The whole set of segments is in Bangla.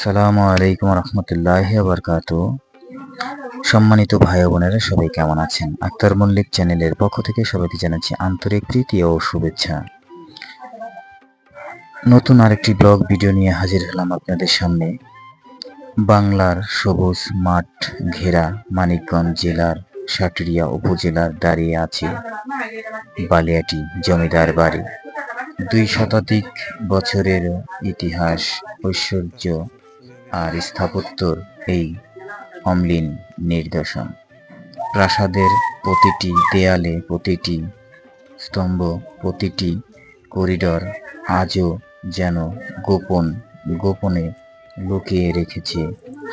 সালামু আলাইকুম রহমতুল্লাহ বরকাত সম্মানিত ভাই বোনেরা সবাই কেমন আছেন? আক্তার মল্লিক চ্যানেলের পক্ষ থেকে সবাইকে জানাচ্ছি আন্তরিক প্রীতি ও শুভেচ্ছা। নতুন আরেকটি ব্লগ ভিডিও নিয়ে হাজির হলাম আপনাদের সামনে। বাংলার সবুজ মাঠ ঘেরা মানিকগঞ্জ জেলার সাটুরিয়া উপজেলার দাঁড়িয়ে আছে বালিয়াটি জমিদার বাড়ি। দুই শতাধিক বছরের ইতিহাস, ঐশ্বর্য আর স্থাপত্যর এই অম্লিন নির্দেশন প্রাসাদের প্রতিটি দেয়ালে প্রতিটি স্তম্ভ, প্রতিটি করিডর আজও যেন গোপন, গোপনে লুকিয়ে রেখেছে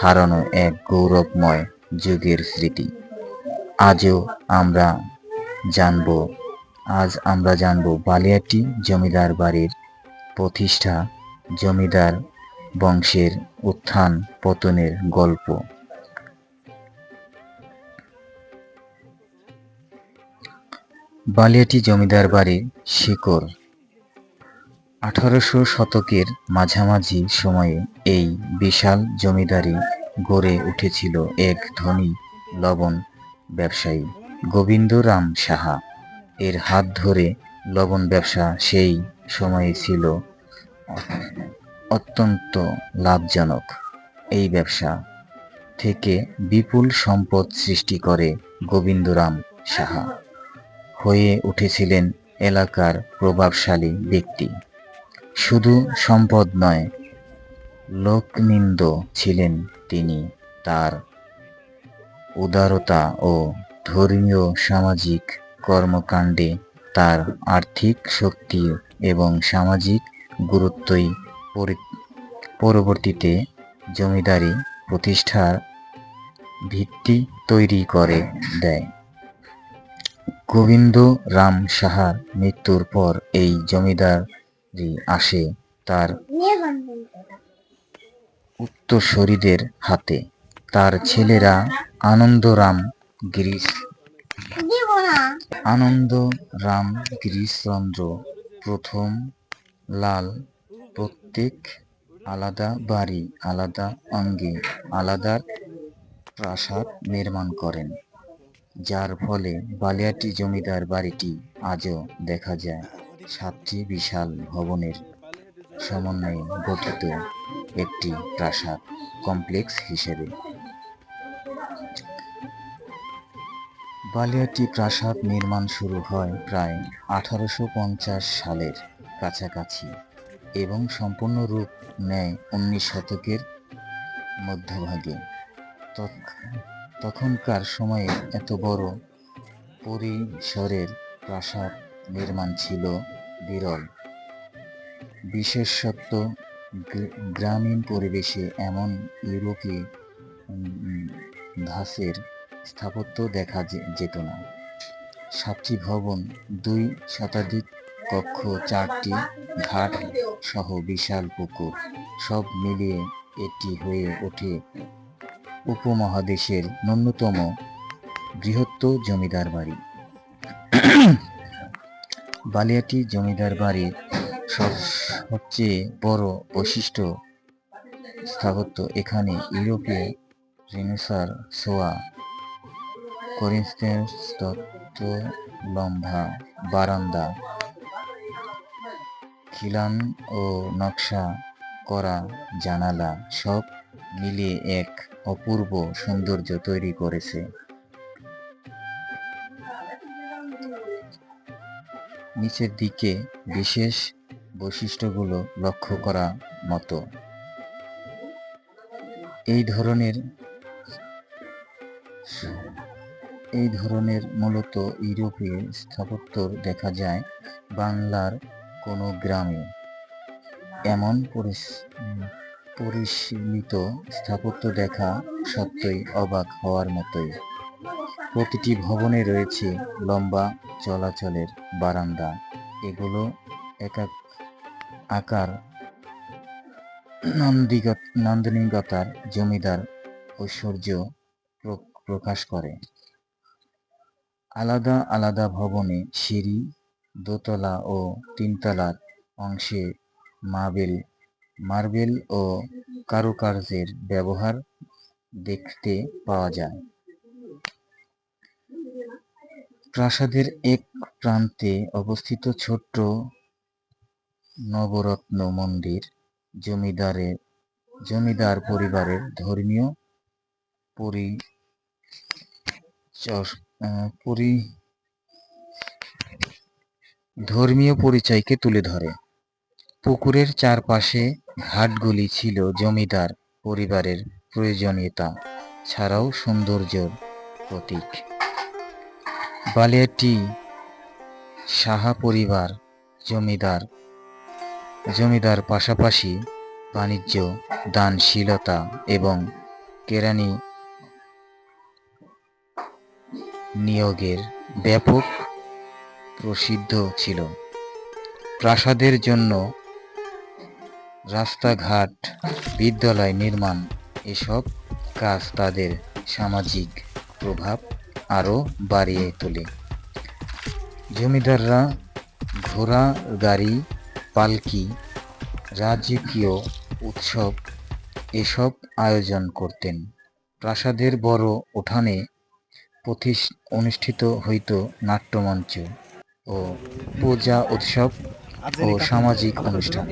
হারানো এক গৌরবময় যুগের স্মৃতি। আজও আমরা জানব, আজ আমরা জানব বালিয়াটি জমিদার বাড়ির প্রতিষ্ঠা, জমিদার বংশের উত্থান পতনের গল্প। বালিয়াটি জমিদার বাড়ির শিকড়। আঠারোশো শতকের মাঝামাঝি সময়ে এই বিশাল জমিদারি গড়ে উঠেছিল এক ধনী লবণ ব্যবসায়ী গোবিন্দরাম সাহা। এর হাত ধরে লবণ ব্যবসা সেই সময়ে ছিল অত্যন্ত লাভজনক। এই ব্যবসা থেকে বিপুল সম্পদ সৃষ্টি করে গোবিন্দরাম সাহা। হয়ে উঠেছিলেন এলাকার প্রভাবশালী ব্যক্তি। শুধু সম্পদ নয়, লোকনিন্দ ছিলেন তিনি তার উদারতা ও ধর্মীয় সামাজিক কর্মকাণ্ডে তার আর্থিক শক্তি এবং সামাজিক গুরুত্বই পরবর্তীতে জমিদারি প্রতিষ্ঠার ভিত্তি তৈরি করে দেয়। গোবিন্দ রাম সাহার মৃত্যুর পর এই জমিদারি আসে তার উত্তরসূরিদের হাতে। তার ছেলেরা আনন্দরাম গিরিশ আনন্দ রাম গিরিশচন্দ্র প্রথম লাল প্রত্যেক আলাদা বাড়ি, আলাদা অঙ্গে, আলাদা প্রাসাদ নির্মাণ করেন, যার ফলে বালিয়াটি জমিদার বাড়িটি আজও দেখা যায়। সাতটি বিশাল ভবনের সমন্বয়ে গঠিত একটি প্রাসাদ কমপ্লেক্স হিসেবে। বালিয়াটি প্রাসাদ নির্মাণ শুরু হয় প্রায় আঠারোশো পঞ্চাশ সালের কাছাকাছি। এবং সম্পূর্ণ রূপ নেয় উনিশ শতকের মধ্যভাগে। তখনকার সময়ে এত বড় পরিসরের প্রাসাদ নির্মাণ ছিল বিরল। বিশেষত গ্রামীণ পরিবেশে এমন ইউরোপীয় ধাঁচের স্থাপত্য দেখা যেত না। সাতটি ভবন দুই শতাধিক কক্ষ, চারটি ঘাট সহ বিশাল পুকুর। সব মিলিয়ে এটি হয়ে ওঠে উপমহাদেশের ন্যূনতম বৃহত্তর জমিদার বাড়ি। বালিয়াটি জমিদার বাড়ির সবচেয়ে বড় বৈশিষ্ট্য স্থাপত্য। এখানে ইউরোপীয় রেনেসার, সোয়া করিন্থিয়ান তত্ত্ব লম্বা বারান্দা খিলান ও নকশা করা জানালা সব মিলিয়ে এক অপূর্ব সৌন্দর্য তৈরি করেছে। নিচের দিকে বিশেষ বৈশিষ্ট্যগুলো লক্ষ্য করা মতো। এই ধরনের এই ধরনের মূলত ইউরোপীয় স্থাপত্য দেখা যায়। বাংলার কোনো গ্রামে এমন পরিসীমিত স্থাপত্য দেখা সত্যই অবাক হওয়ার মতোই। প্রতিটি ভবনে রয়েছে লম্বা চলাচলের বারান্দা। এগুলো এক আকার নান্দনিকতার জমিদার ঐশ্বর্য প্রকাশ করে। আলাদা আলাদা ভবনে সিঁড়ি দোতলা ও তিনতলার অংশে মার্বেল মার্বেল ও কারুকার্যের ব্যবহার দেখতে পাওয়া যায়। প্রাসাদের এক প্রান্তে অবস্থিত ছোট্ট নবরত্ন মন্দির জমিদারের জমিদার পরিবারের ধর্মীয় পরি পরি ধর্মীয় পরিচয়কে তুলে ধরে। পুকুরের চারপাশে ঘাটগুলি ছিল জমিদার পরিবারের প্রয়োজনীয়তা ছাড়াও সৌন্দর্যের প্রতীক। বালিয়াটি সাহা পরিবার, জমিদার। জমিদার পাশাপাশি বাণিজ্য, দানশীলতা এবং কেরানি নিয়োগের ব্যাপক প্রসিদ্ধ ছিল। প্রাসাদের জন্য রাস্তাঘাট, বিদ্যালয় নির্মাণ এসব কাজ তাদের সামাজিক প্রভাব আরও বাড়িয়ে তোলে। জমিদাররা ঘোড়া, গাড়ি, পালকি, রাজকীয় উৎসব এসব আয়োজন করতেন। প্রাসাদের বড় উঠানে প্রতিস- অনুষ্ঠিত হইত নাট্যমঞ্চ। ও পূজা উৎসব ও সামাজিক অনুষ্ঠান।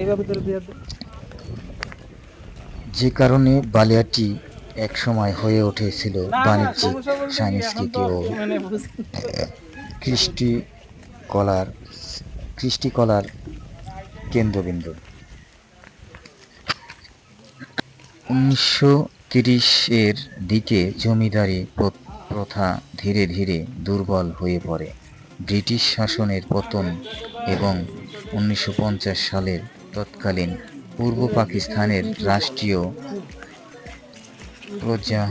যে কারণে বালিয়াটি একসময় হয়ে উঠেছিল বাণিজ্যিক সাংস্কৃতিক ও কৃষ্টি কলার কৃষ্টিকলার কেন্দ্রবিন্দু। উনিশশো তিরিশের দিকে জমিদারি প্র- প্রথা ধীরে ধীরে দুর্বল হয়ে পড়ে। ব্রিটিশ শাসনের পতন এবং উনিশশো পঞ্চাশ সালের তৎকালীন পূর্ব পাকিস্তানের রাষ্ট্রীয় প্রজা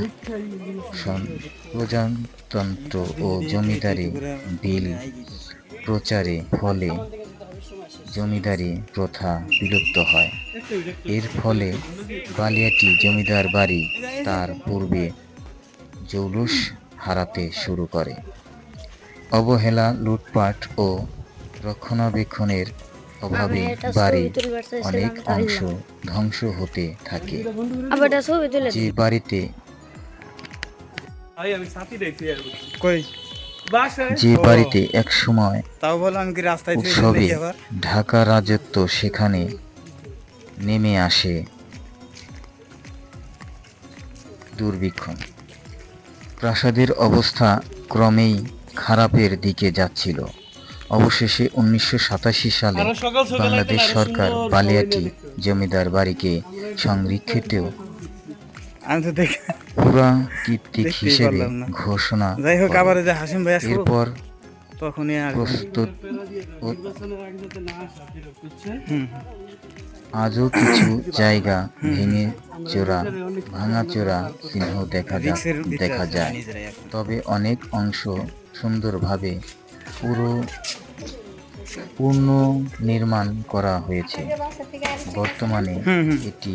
প্রজাতন্ত্র ও জমিদারি বিল প্রচারে ফলে জমিদারি প্রথা বিলুপ্ত হয়। এর ফলে বালিয়াটি জমিদার বাড়ি তার পূর্বে জৌলুস হারাতে শুরু করে। অবহেলা লুটপাট ও রক্ষণাবেক্ষণের অভাবে বাড়ি অনেক অংশ ধ্বংস হতে থাকে। যে বাড়িতে যে। বাড়িতে একসময় তাও বলো আমি কি রাস্তায় উৎসবে ঢাকা রাজত্ব সেখানে নেমে আসে দুর্ভিক্ষ। প্রাসাদের অবস্থা ক্রমেই খারাপের দিকে যাচ্ছিল। অবশেষে উনিশশো সাতাশি সালে বাংলাদেশ সরকার বালিয়াটি জমিদার বাড়িকে সংরক্ষিত পুরাকীর্তিক হিসেবে ঘোষণা যাই হোক আবার যে হাসিম ভাই এরপর তখনই প্রস্তুত আজও কিছু জায়গা ভেঙে চোরা ভাঙাচোরা চিহ্ন দেখা দেখা যায়। তবে অনেক অংশ সুন্দরভাবে পুরো পূর্ণ নির্মাণ করা হয়েছে বর্তমানে। এটি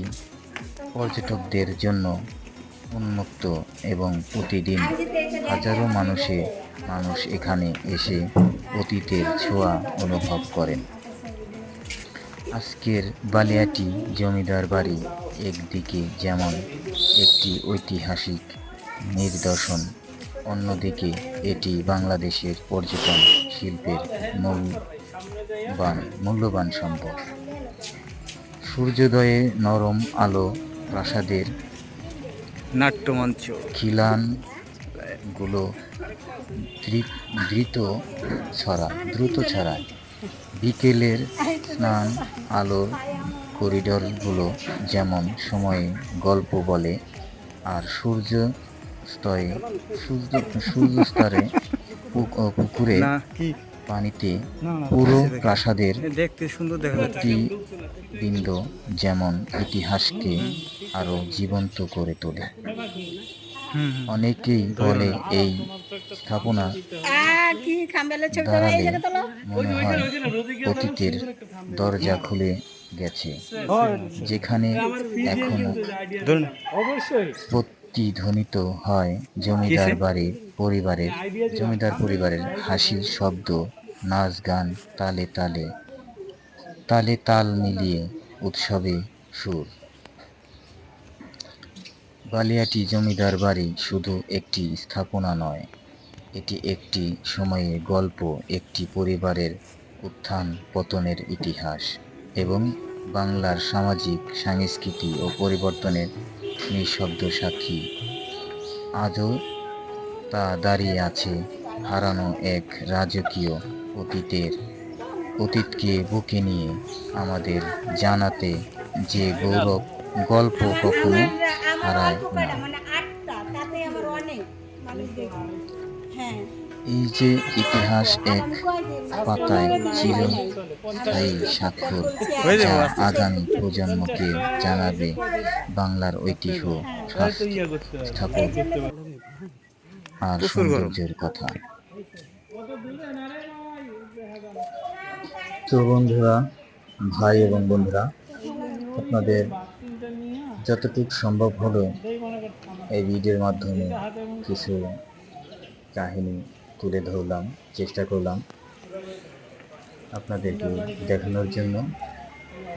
পর্যটকদের জন্য উন্মুক্ত এবং প্রতিদিন হাজারো মানুষে মানুষ এখানে এসে অতীতের ছোঁয়া অনুভব করেন আজকের বালিয়াটি জমিদার বাড়ি একদিকে যেমন একটি ঐতিহাসিক নিদর্শন অন্যদিকে এটি বাংলাদেশের পর্যটন শিল্পের মূলবান মূল্যবান সম্পদ। সূর্যোদয়ে নরম আলো প্রাসাদের নাট্যমঞ্চ। খিলানগুলো দ্রি- দ্রুত ছড়া দ্রুত ছড়ায়। বিকেলের স্নান আলোর করিডরগুলো যেমন সময়ে গল্প বলে আর সূর্য স্তয়ে সূর্য সূর্যস্তরে পুক- ও পুকুরে পানিতে পুরো প্রাসাদের প্রতিবিম্ব যেমন ইতিহাসকে আরও জীবন্ত করে তোলে। অনেকেই বলে এই স্থাপনা দাঁড়ালে মনে হয় অতীতের দরজা খুলে গেছে যেখানে এখনও অবশ্যই প্রতিধ্বনিত হয় জমিদার বাড়ির পরিবারের, জমিদার পরিবারের হাসির শব্দ, নাচ গান, তালে তালে তালে তাল মিলিয়ে উৎসবে সুর। বালিয়াটি জমিদার বাড়ি শুধু একটি স্থাপনা নয়, এটি একটি সময়ে গল্প, একটি পরিবারের উত্থান পতনের ইতিহাস এবং বাংলার সামাজিক সংস্কৃতি ও পরিবর্তনের নিঃশব্দ সাক্ষী। আজও তা দাঁড়িয়ে আছে হারানো এক রাজকীয় অতীতের। অতীতকে বুকে নিয়ে আমাদের জানাতে যে গৌরব গল্প কখনো হারায় না। এই যে ইতিহাস এক পাতায় চিরস্থায়ী স্বাক্ষর যা। আগামী প্রজন্মকে জানাবে বাংলার ঐতিহ্য স্থাপন আর সৌন্দর্যের কথা তো বন্ধুরা ভাই এবং বন্ধুরা আপনাদের যতটুকু সম্ভব হলো এই ভিডিওর মাধ্যমে কিছু কাহিনী তুলে ধরলাম, চেষ্টা করলাম আপনাদেরকে দেখানোর জন্য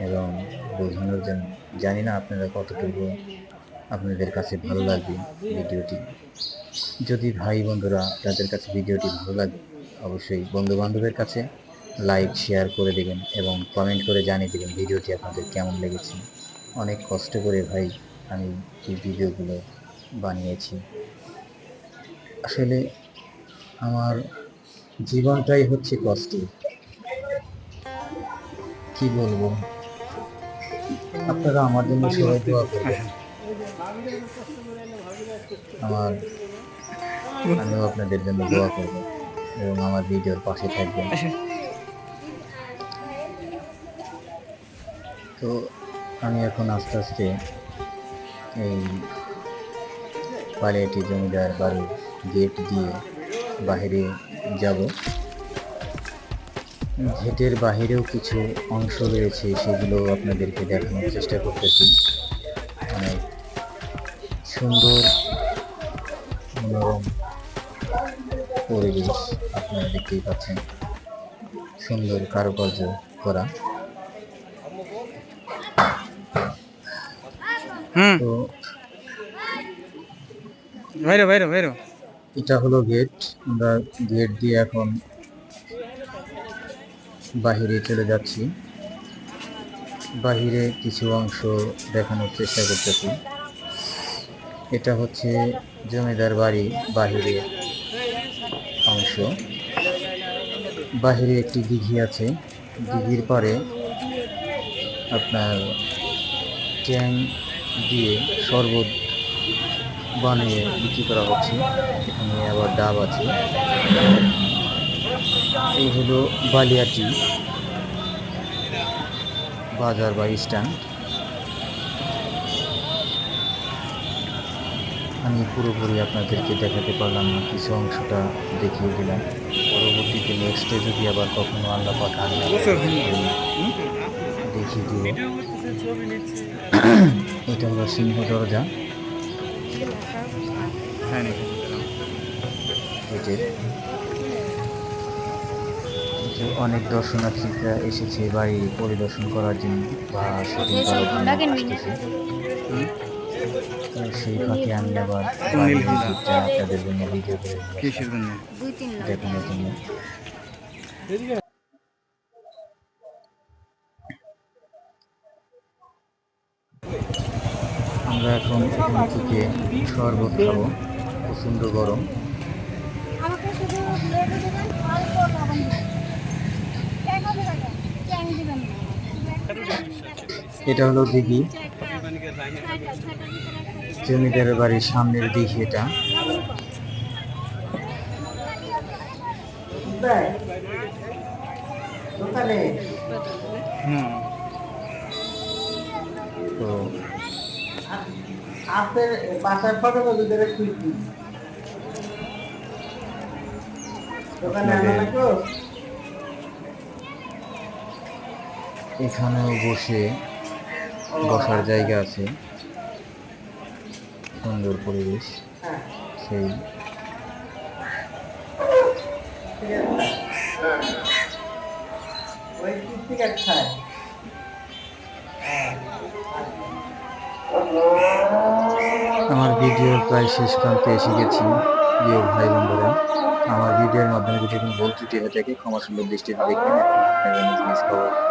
এবং বোঝানোর জন্য। জানি না আপনারা কতটুকু আপনাদের কাছে ভালো লাগবে ভিডিওটি। যদি ভাই বন্ধুরা তাদের কাছে ভিডিওটি ভালো লাগে, অবশ্যই বন্ধু বান্ধবের কাছে লাইক, শেয়ার করে দেবেন এবং কমেন্ট করে জানিয়ে দেবেন ভিডিওটি আপনাদের কেমন লেগেছে। অনেক কষ্ট করে ভাই আমি এই ভিডিওগুলো বানিয়েছি। আসলে আমার জীবনটাই হচ্ছে কষ্ট। কি বলব? আপনারা আমার জন্য সবাই দোয়া করবেন। আমার আমিও আপনাদের জন্য দোয়া করব এবং আমার ভিডিওর পাশে থাকবেন। তো আমি এখন আস্তে আস্তে এই পালিয়াটি জমিদার বাড়ির গেট দিয়ে। বাইরে যাব। গেটের বাহিরেও কিছু অংশ রয়েছে সেগুলো আপনাদেরকে দেখানোর চেষ্টা করতেছি। অনেক সুন্দর মনোরম পরিবেশ আপনারা দেখতেই পাচ্ছেন। সুন্দর কারুকার্য করা। হুম। তো বাইরে বাইরে বাইরে। এটা হলো গেট আমরা গেট দিয়ে এখন বাহিরে চলে যাচ্ছি। বাহিরে কিছু অংশ দেখানোর চেষ্টা করতেছি। এটা হচ্ছে জমিদার বাড়ি বাহিরে অংশ। বাহিরে একটি দিঘি আছে। দিঘির পরে আপনার ট্যাং দিয়ে শরবত বানিয়ে বিক্রি করা হচ্ছে। এখানে আবার ডাব আছে। এই হলো বালিয়াটি বাজার বা স্ট্যান্ড। আমি পুরোপুরি আপনাদেরকে দেখাতে পারলাম না কিছু অংশটা দেখিয়ে দিলাম। পরবর্তীতে নেক্সটে যদি আবার কখনো আল্লাহ পাঠান। দেখিয়ে দিব এটা হলো সিংহ দরজা। হ্যাঁ যে। অনেক দর্শনার্থীরা এসেছে বাড়ি পরিদর্শন করার জন্য বা শুটিং করার জন্য সেই ফাঁকে আমি আবার আপনাদের জন্য? ভিডিও করে দেখানোর জন্য এদিকে আমরা এখন শরবত খাব। প্রচণ্ড গরম? এটা হলো দিঘি। জমিদারের বাড়ির সামনের দিঘি এটা। তো আপনার বাসার ফটো খুঁজছি দোকানে আনা লাগবো এখানেও বসে বসার জায়গা আছে। সুন্দর পরিবেশ। হ্যাঁ। সেই। ঠিক আছে। ওই খায় আমার ভিডিও প্রায় শেষ প্রান্তে এসে গেছি, প্রিয় ভাই বন্ধুরা আমার ভিডিওর মাধ্যমে যদি কোনো ভুল ত্রুটি হয়ে থাকে, ক্ষমা সুন্দর দৃষ্টিতে দেখবেন। নিজ খবর